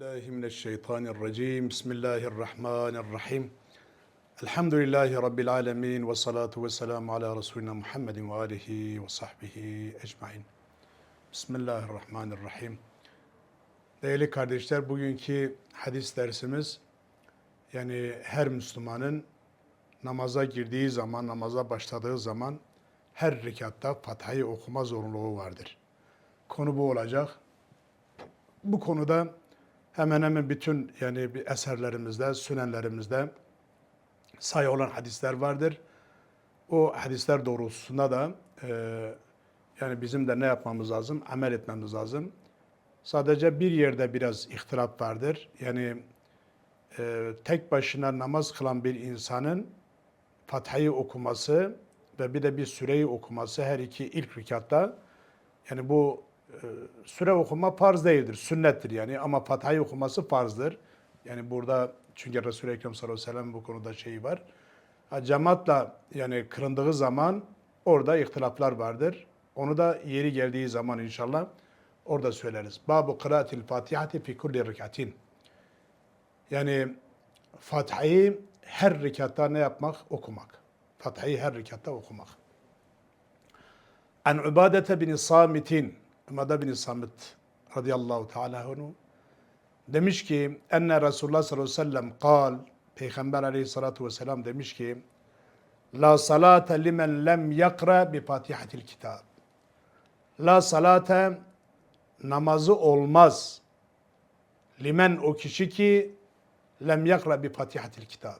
billahi mineşşeytanirracim. Bismillahirrahmanirrahim. Elhamdülillahi Rabbil alemin ve salatu ve selamu ala Resulina Muhammedin ve alihi ve sahbihi ecmain. Bismillahirrahmanirrahim. Değerli kardeşler, bugünkü hadis dersimiz yani her Müslümanın namaza girdiği zaman, namaza başladığı zaman her rekatta Fatiha'yı okuma zorunluluğu vardır. Konu bu olacak. Bu konuda hemen hemen bütün yani bir eserlerimizde, sünenlerimizde sayı olan hadisler vardır. O hadisler doğrultusunda da e, yani bizim de ne yapmamız lazım? Amel etmemiz lazım. Sadece bir yerde biraz ihtilaf vardır. Yani e, tek başına namaz kılan bir insanın Fatiha'yı okuması ve bir de bir süreyi okuması her iki ilk rekatta yani bu süre okuma farz değildir, sünnettir yani ama Fatiha'yı okuması farzdır. Yani burada çünkü Resul-i Ekrem sallallahu aleyhi ve sellem bu konuda şeyi var. Cemaatla yani kırındığı zaman orada ihtilaflar vardır. Onu da yeri geldiği zaman inşallah orada söyleriz. Babu kıraatil Fatihati fi kulli rekatin. Yani Fatiha'yı her rekatta ne yapmak? Okumak. Fatiha'yı her rekatta okumak. An Ubadete bin Samit'in, Ubade bin Samit radıyallahu teala anhu demiş ki enne Resulullah sallallahu aleyhi ve sellem kal Peygamber aleyhissalatu vesselam demiş ki La salate limen lem yakra bi fatihatil kitab. La salate namazı olmaz. Limen o kişi ki lem yakra bi fatihatil kitab.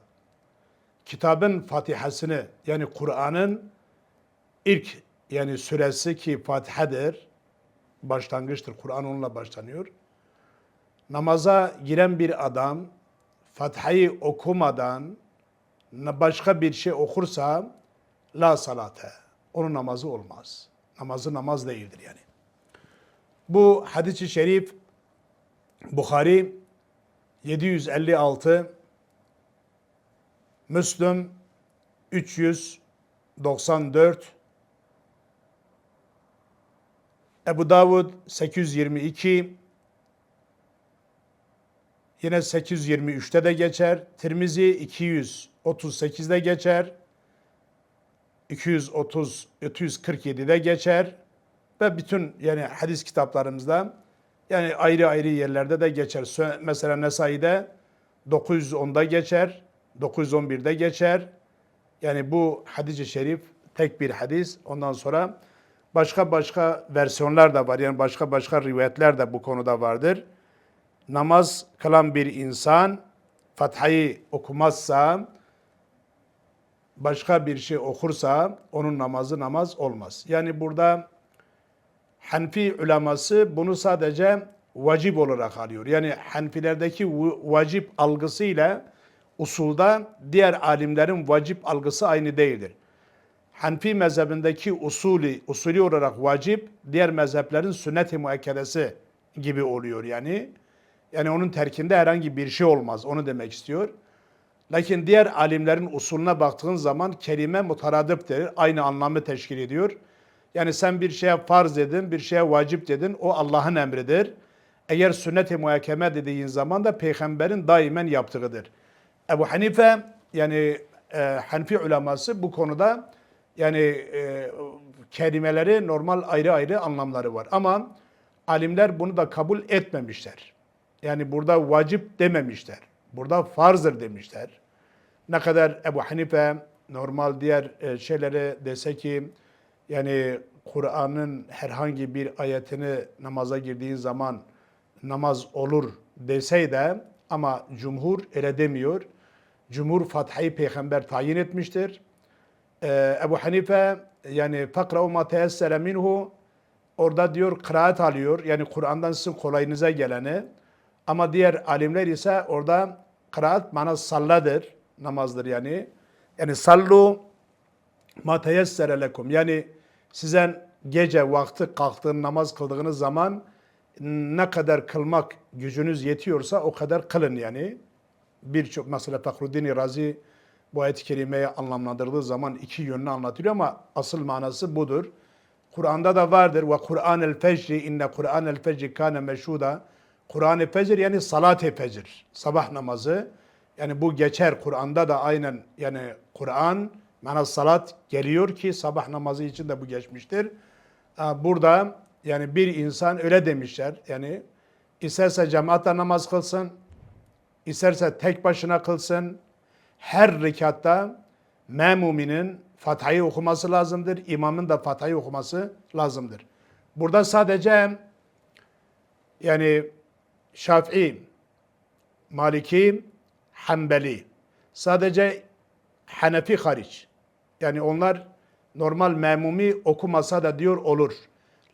Kitabın fatihasını yani Kur'an'ın ilk yani süresi ki Fatiha'dır. Başlangıçtır. Kur'an onunla başlanıyor. Namaza giren bir adam Fatiha'yı okumadan başka bir şey okursa la salate. Onun namazı olmaz. Namazı namaz değildir yani. Bu hadis-i şerif Bukhari 756 Müslüm 394 Ebu Davud 822 yine 823'te de geçer. Tirmizi 238'de geçer. 230 247'de geçer ve bütün yani hadis kitaplarımızda yani ayrı ayrı yerlerde de geçer. Mesela Nesai'de 910'da geçer, 911'de geçer. Yani bu hadis-i şerif tek bir hadis. Ondan sonra başka başka versiyonlar da var. Yani başka başka rivayetler de bu konuda vardır. Namaz kılan bir insan Fatiha'yı okumazsa, başka bir şey okursa onun namazı namaz olmaz. Yani burada Hanfi uleması bunu sadece vacip olarak alıyor. Yani Hanfilerdeki vacip algısıyla usulda diğer alimlerin vacip algısı aynı değildir. Hanfi mezhebindeki usulü, usulü olarak vacip, diğer mezheplerin sünnet-i muekkedesi gibi oluyor yani. Yani onun terkinde herhangi bir şey olmaz, onu demek istiyor. Lakin diğer alimlerin usulüne baktığın zaman kelime mutaradıptır, aynı anlamı teşkil ediyor. Yani sen bir şeye farz dedin, bir şeye vacip dedin, o Allah'ın emridir. Eğer sünnet-i muhakeme dediğin zaman da peygamberin daimen yaptığıdır. Ebu Hanife yani e, Hanfi uleması bu konuda yani e, kelimeleri normal ayrı ayrı anlamları var. Ama alimler bunu da kabul etmemişler. Yani burada vacip dememişler. Burada farzdır demişler. Ne kadar Ebu Hanife normal diğer e, şeylere dese ki yani Kur'an'ın herhangi bir ayetini namaza girdiğin zaman namaz olur deseydi ama cumhur öyle demiyor. Cumhur Fatiha'yı peygamber tayin etmiştir. Ee, Ebu Hanife yani fakra'u ma teyessere minhu orada diyor kıraat alıyor. Yani Kur'an'dan sizin kolayınıza geleni. Ama diğer alimler ise orada kıraat mana salladır. Namazdır yani. Yani sallu ma teyessere lekum. Yani size gece vakti kalktığın namaz kıldığınız zaman ne kadar kılmak gücünüz yetiyorsa o kadar kılın yani. Birçok mesela Fakruddin Razi bu ayet-i kerimeyi anlamlandırdığı zaman iki yönlü anlatıyor ama asıl manası budur. Kur'an'da da vardır ve Kur'an el fecri inne Kur'an el fecri kana meşhuda. Kur'an-ı Fecr yani salat-ı fecr. Sabah namazı. Yani bu geçer Kur'an'da da aynen yani Kur'an mana salat geliyor ki sabah namazı için de bu geçmiştir. Burada yani bir insan öyle demişler. Yani isterse cemaatle namaz kılsın, isterse tek başına kılsın. Her rekatta memuminin Fatiha'yı okuması lazımdır. imamın da Fatiha'yı okuması lazımdır. Burada sadece yani Şafii, Maliki, Hanbeli. Sadece Hanefi hariç. Yani onlar normal memumi okumasa da diyor olur.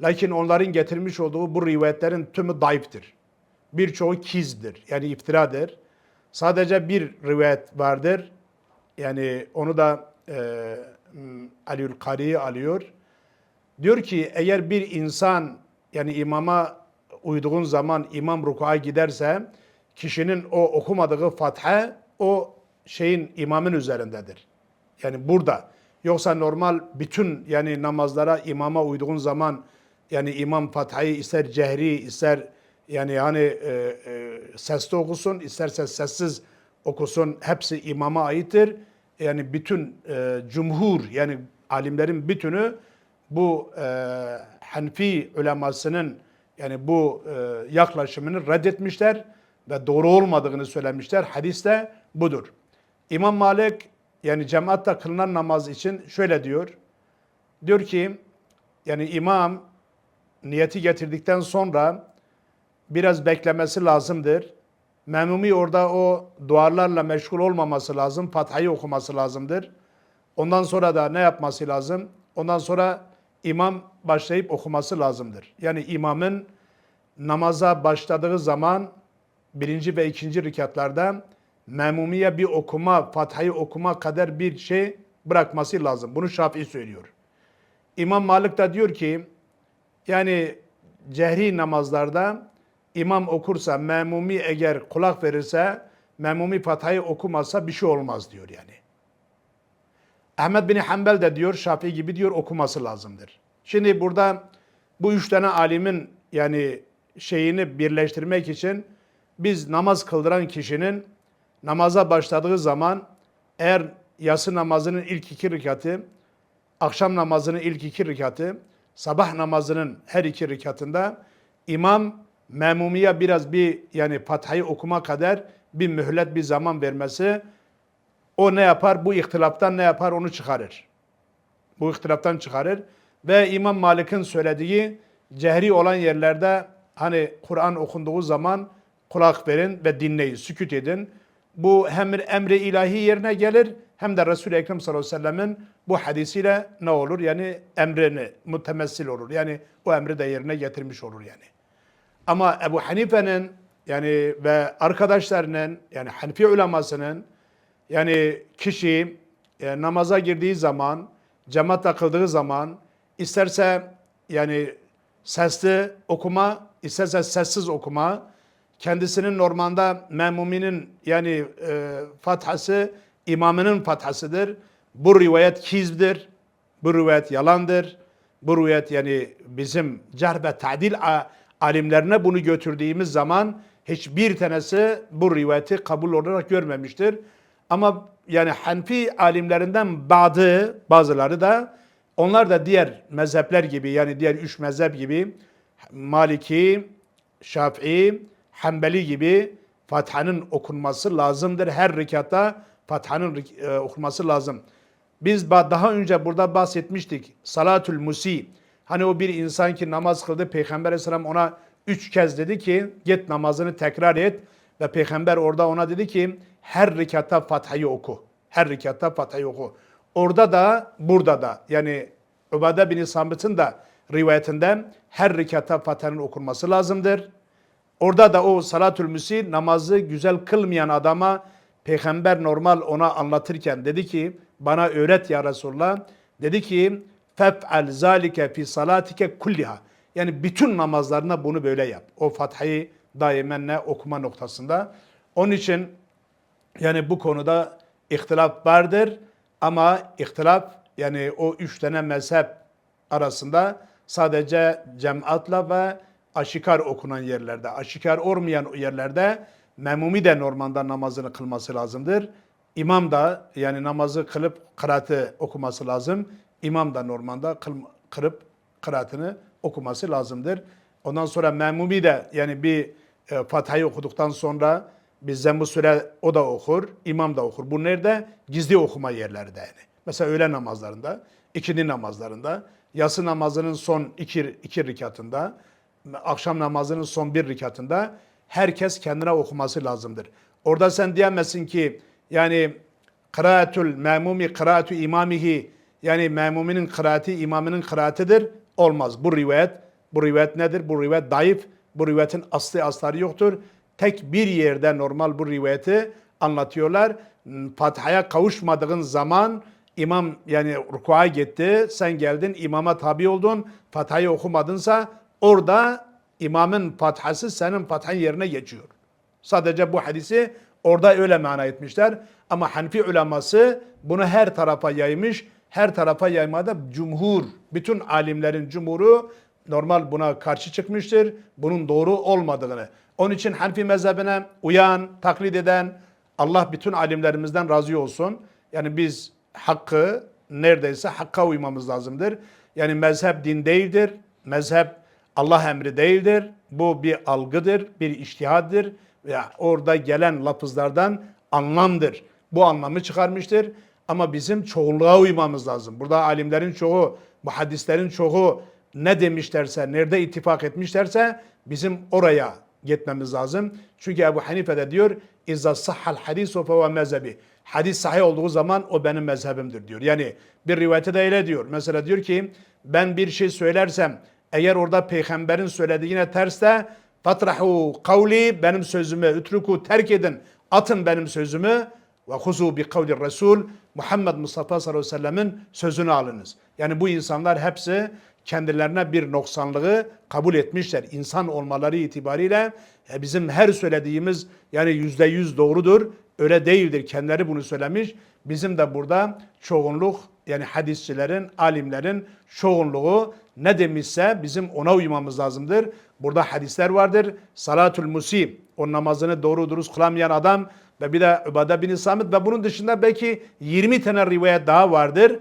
Lakin onların getirmiş olduğu bu rivayetlerin tümü dayıftır. Birçoğu kizdir. Yani iftiradır. Sadece bir rivayet vardır. Yani onu da e, Aliül Kari'yi alıyor. Diyor ki eğer bir insan yani imama uyduğun zaman imam rukuğa giderse kişinin o okumadığı Fatha o şeyin imamın üzerindedir. Yani burada. Yoksa normal bütün yani namazlara imama uyduğun zaman yani imam Fatha'yı ister cehri ister yani hani e, e, sesli okusun isterse sessiz okusun hepsi imama aittir. Yani bütün e, cumhur yani alimlerin bütünü bu e, Hanfi ulemasının yani bu e, yaklaşımını reddetmişler ve doğru olmadığını söylemişler. Hadis de budur. İmam Malik yani cemaatle kılınan namaz için şöyle diyor. Diyor ki yani imam niyeti getirdikten sonra biraz beklemesi lazımdır. Memumi orada o dualarla meşgul olmaması lazım. Fatiha'yı okuması lazımdır. Ondan sonra da ne yapması lazım? Ondan sonra imam başlayıp okuması lazımdır. Yani imamın namaza başladığı zaman birinci ve ikinci rikatlarda memumiye bir okuma, Fatiha'yı okuma kadar bir şey bırakması lazım. Bunu Şafii söylüyor. İmam Malik da diyor ki yani cehri namazlarda imam okursa, memumi eğer kulak verirse, memumi Fatiha'yı okumazsa bir şey olmaz diyor yani. Ahmet bin Hanbel de diyor Şafii gibi diyor okuması lazımdır. Şimdi burada bu üç tane alimin yani şeyini birleştirmek için biz namaz kıldıran kişinin namaza başladığı zaman eğer yatsı namazının ilk iki rekatı, akşam namazının ilk iki rekatı, sabah namazının her iki rekatında imam memumiye biraz bir yani Fatiha'yı okuma kadar bir mühlet bir zaman vermesi o ne yapar? Bu ihtilaftan ne yapar? Onu çıkarır. Bu ihtilaftan çıkarır. Ve İmam Malik'in söylediği cehri olan yerlerde hani Kur'an okunduğu zaman kulak verin ve dinleyin, sükut edin. Bu hem emri ilahi yerine gelir hem de Resul-i Ekrem sallallahu aleyhi ve sellemin bu hadisiyle ne olur? Yani emrini mutemessil olur. Yani o emri de yerine getirmiş olur yani. Ama Ebu Hanife'nin yani ve arkadaşlarının yani Hanifi ulemasının yani kişi e, namaza girdiği zaman, cemaat takıldığı zaman isterse yani sesli okuma, isterse sessiz okuma, kendisinin normalde memuminin yani e, fathası imamının fathasıdır. Bu rivayet kizbdir. Bu rivayet yalandır. Bu rivayet yani bizim cerh ve ta'dil alimlerine bunu götürdüğümüz zaman hiçbir tanesi bu rivayeti kabul olarak görmemiştir. Ama yani Hanfi alimlerinden bazı bazıları da onlar da diğer mezhepler gibi yani diğer üç mezhep gibi Maliki, Şafii, Hanbeli gibi Fatiha'nın okunması lazımdır. Her rekatta Fatiha'nın e, okunması lazım. Biz daha önce burada bahsetmiştik. Salatül Musi. Hani o bir insan ki namaz kıldı. Peygamber Aleyhisselam ona üç kez dedi ki git namazını tekrar et. Ve Peygamber orada ona dedi ki her rekatta Fatiha'yı oku. Her rekatta Fatiha'yı oku. Orada da burada da yani Ubade bin Samit'in de rivayetinden her rekatta Fatiha'nın okunması lazımdır. Orada da o salatül müsi namazı güzel kılmayan adama peygamber normal ona anlatırken dedi ki bana öğret ya Resulullah. Dedi ki fef'al zalike fi salatike kulliha. Yani bütün namazlarına bunu böyle yap. O Fatiha'yı daimenle okuma noktasında. Onun için yani bu konuda ihtilaf vardır ama ihtilaf yani o üç tane mezhep arasında sadece cemaatla ve aşikar okunan yerlerde, aşikar olmayan yerlerde memumi de normalde namazını kılması lazımdır. İmam da yani namazı kılıp kıraatı okuması lazım. İmam da normalde kıl, kırıp kıraatını okuması lazımdır. Ondan sonra memumi de yani bir e, Fatiha'yı okuduktan sonra bizden bu süre o da okur, imam da okur. Bu nerede? Gizli okuma yerlerde yani. Mesela öğle namazlarında, ikindi namazlarında, yatsı namazının son iki, iki rikatında, akşam namazının son bir rikatında herkes kendine okuması lazımdır. Orada sen diyemezsin ki yani kıraatül memumi kıraatü imamihi yani memuminin kıraati imamının kıraatidir. Olmaz. Bu rivayet bu rivayet nedir? Bu rivayet zayıf. Bu rivayetin aslı astarı yoktur. Tek bir yerde normal bu rivayeti anlatıyorlar. Fatiha'ya kavuşmadığın zaman imam yani rukuğa gitti. Sen geldin imama tabi oldun. Fatiha'yı okumadınsa orada imamın Fatiha'sı senin Fatiha'nın yerine geçiyor. Sadece bu hadisi orada öyle mana etmişler. Ama Hanfi uleması bunu her tarafa yaymış. Her tarafa yaymada cumhur, bütün alimlerin cumhuru normal buna karşı çıkmıştır. Bunun doğru olmadığını. Onun için Hanfi mezhebine uyan, taklit eden Allah bütün alimlerimizden razı olsun. Yani biz hakkı neredeyse hakka uymamız lazımdır. Yani mezhep din değildir. Mezhep Allah emri değildir. Bu bir algıdır, bir iştihaddır ve orada gelen lafızlardan anlamdır. Bu anlamı çıkarmıştır. Ama bizim çoğunluğa uymamız lazım. Burada alimlerin çoğu, muhaddislerin çoğu ne demişlerse, nerede ittifak etmişlerse bizim oraya gitmemiz lazım. Çünkü Ebu Hanife de diyor, İzza sahhal hadisu fe mezhebi. Hadis sahih olduğu zaman o benim mezhebimdir diyor. Yani bir rivayette de öyle diyor. Mesela diyor ki ben bir şey söylersem eğer orada peygamberin söylediğine tersse fatrahu kavli benim sözümü ütruku terk edin. Atın benim sözümü ve huzu bi kavli Resul Muhammed Mustafa sallallahu aleyhi ve sellemin sözünü alınız. Yani bu insanlar hepsi kendilerine bir noksanlığı kabul etmişler. İnsan olmaları itibariyle e, bizim her söylediğimiz yani yüzde yüz doğrudur. Öyle değildir. Kendileri bunu söylemiş. Bizim de burada çoğunluk yani hadisçilerin, alimlerin çoğunluğu ne demişse bizim ona uymamız lazımdır. Burada hadisler vardır. Salatul musib, o namazını doğru dürüst kılamayan adam ve bir de Übade bin Samit ve bunun dışında belki 20 tane rivayet daha vardır.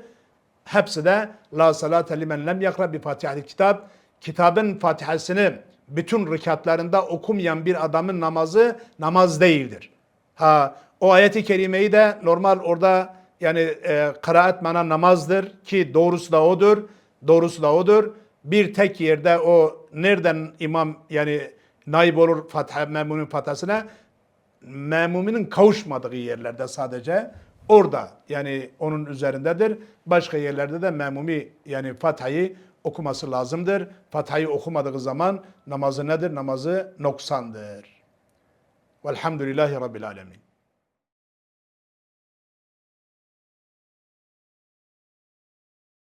Hepsi de la salate limen lem yakra bi fatihatil kitap. Kitabın fatihasını bütün rikatlarında okumayan bir adamın namazı namaz değildir. Ha o ayeti kerimeyi de normal orada yani e, kıraat mana namazdır ki doğrusu da odur. Doğrusu da odur. Bir tek yerde o nereden imam yani naib olur Fatiha memumun fatasına memuminin kavuşmadığı yerlerde sadece orada yani onun üzerindedir. Başka yerlerde de memumi yani Fatiha'yı okuması lazımdır. Fatiha'yı okumadığı zaman namazı nedir? Namazı noksandır. Velhamdülillahi Rabbil Alemin.